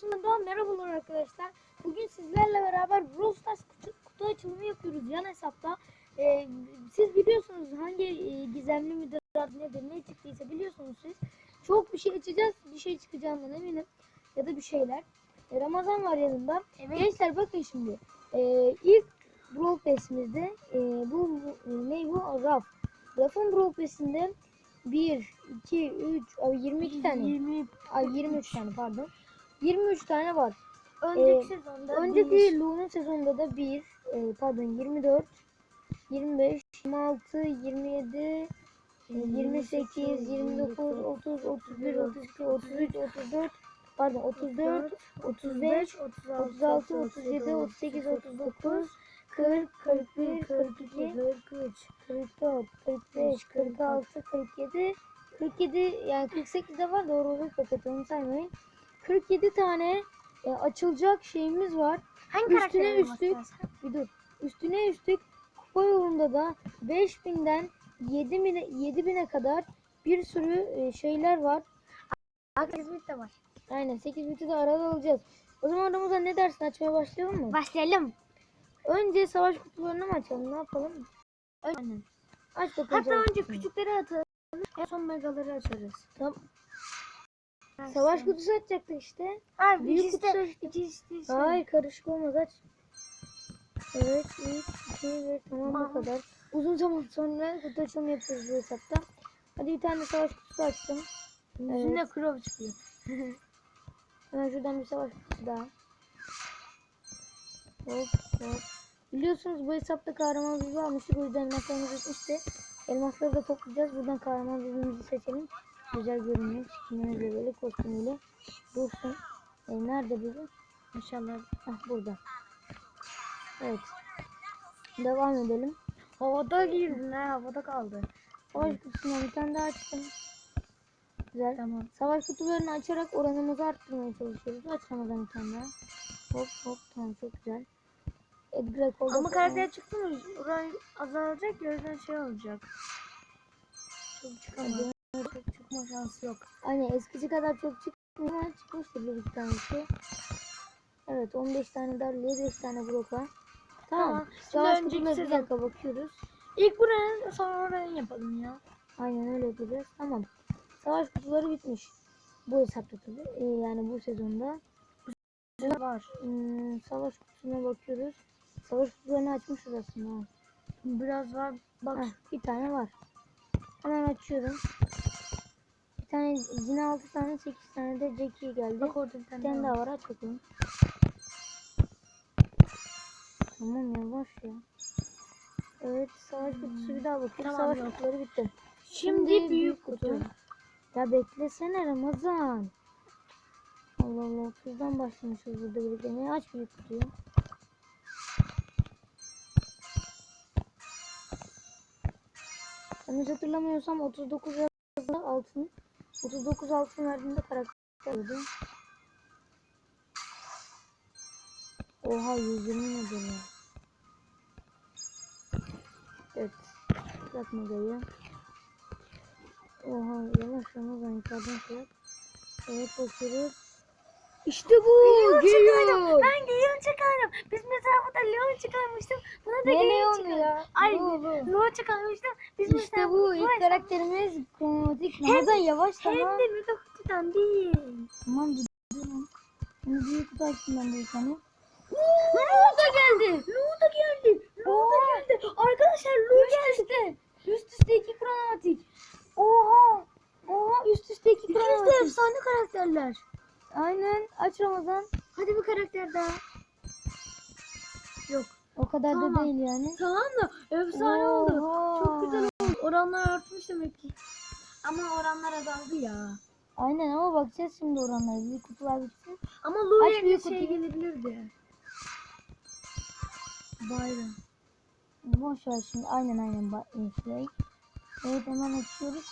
videosunda daha merhabalar arkadaşlar. Bugün sizlerle beraber Brawl Stars kutu, kutu açılımı yapıyoruz yan hesapta. Ee, siz biliyorsunuz hangi e, gizemli midir adı nedir ne çıktıysa biliyorsunuz siz. Çok bir şey açacağız bir şey çıkacağından eminim. Ya da bir şeyler. E, Ramazan var yanında. Gençler bakın şimdi. Ee, ilk Brawl Pass'imizde e, bu e, ne bu? Raf. Raf'ın Brawl Pass'inde 1, 2, 3, abi 22 tane. 20 Ay 23 tane pardon. 23 tane var. önceki Ee, sezonda Önceki bir- Lu'nun sezonunda da 1, e, pardon 24, 25, 26, 27, e, 28, 29, 30, 31, 32, 33, 34, pardon 34, 35, 36, 37, 38, 39, 40, 41, 42, 43 44, 45, 46, 47, 47 yani 48 de var doğru olur fakat onu saymayın. 47 tane e, açılacak şeyimiz var. Hangi Üstüne üstlük- Bir dur. Üstüne üstlük kupa yolunda da 5000'den 7000'e 7000'e kadar bir sürü e, şeyler var. İzmit de var. Aynen 8 biti de arada alacağız. O zaman Ramazan ne dersin açmaya başlayalım mı? Başlayalım. Önce savaş kutularını mı açalım ne yapalım? Aynen. Aç bakalım. Hatta önce küçükleri atalım. En son megaları açarız. Tamam. Savaş kutusu açacaktık işte. Hayır, Büyük ikisi kutu de, açtık. ikisi de şey. Hayır karışık olmaz aç. Evet 3, 2, 1 tamam bu kadar. Uzun zaman sonra kutu açılımı yapıyoruz bu hesapta. Hadi bir tane savaş kutusu açtım. Yüzünde krov çıkıyor. Hemen şuradan bir savaş kutusu daha. Hop hop. Biliyorsunuz bu hesapta kahraman bizi almıştık. O yüzden elmaslarımız bitmişti. Elmasları da toplayacağız. Buradan kahraman bizimizi seçelim. Güzel görünüyor. Skinimizle böyle kostümüyle. Dursun. E, nerede bizim? İnşallah. Hah burada. Evet. Devam edelim. Havada girdin ha, havada kaldı. Savaş kutusundan bir tane daha açtım. Güzel. Tamam. Savaş kutularını açarak oranımızı arttırmaya çalışıyoruz. Aç Ramazan bir tane daha. Hop hop tamam çok güzel. Edgar Kolda Ama karakter çıktı mı? Oran azalacak ya o yüzden şey olacak. Çok çıkamaz. Çok çıkma şansı yok. Aynen eskisi kadar çok çıkmıyor ama çıkmıştır bir tanesi. Evet 15 tane darlıya 5 tane blok var. Tamam. Şimdi Savaş önceki bir sezon- dakika bakıyoruz. İlk buranın sonra oranın yapalım ya. Aynen öyle yapacağız. Tamam. Savaş kutuları bitmiş. Bu hesapta tabii. Ee, yani bu sezonda. Var. Hmm, savaş kutusuna bakıyoruz. Savaş kutularını açmışız aslında. Biraz var. Bak. Heh, bir tane var. Hemen açıyorum. Tane yine 6 tane 8 tane de Jackie geldi. Bak orada bir tane, tane daha var. aç bakalım. Tamam yavaş ya. Evet savaş kutusu bir daha bakıyoruz. Tamam, savaş yok. kutuları bitti. Şimdi büyük kutu. Ya beklesene Ramazan. Allah Allah 30'dan başlamışız burada beklemeye. Aç büyük kutuyu. Yanlış hatırlamıyorsam 39 yazılı altın. 39 altın verdiğinde karakter oldu. Oha 120 nedir ya? Evet. Bırakma geliyor. Oha yavaş Ramazan yukarıdan şey yap. Evet bakıyoruz. İşte bu geliyor. Ben Leon çıkardım. Biz mesela burada Leon çıkarmıştım. Buna da çıkardım. ya? Ay Bu, bu. Leon çıkarmıştım. Biz İşte mesela bu ilk hesap- karakterimiz kromatik. Ramazan yavaş Hem tamam. de mega kutudan değil. Tamam bir durun. Şimdi büyük kutu açtım ben de bir tane. Lu da geldi. Lu da geldi. Lu da geldi. Arkadaşlar Lu geldi. Üst üste iki kromatik. Oha. Oha üst üste iki İkisi de kromatik. efsane karakterler. Aynen aç Ramazan. Hadi bir karakter daha. Yok. O kadar Tamam. da değil yani. Tamam da efsane oldu. Oha. Çok güzel oldu. Oranlar artmış demek ki. Ama oranlar azaldı ya. Aynen ama bakacağız şimdi oranlara. Büyük kutular bitsin. Ama Lu Aç yerine büyük şey kutuyu. gelebilirdi. Byron. Boş ver şimdi. Aynen aynen. Ba- e, Şey. Evet hemen açıyoruz.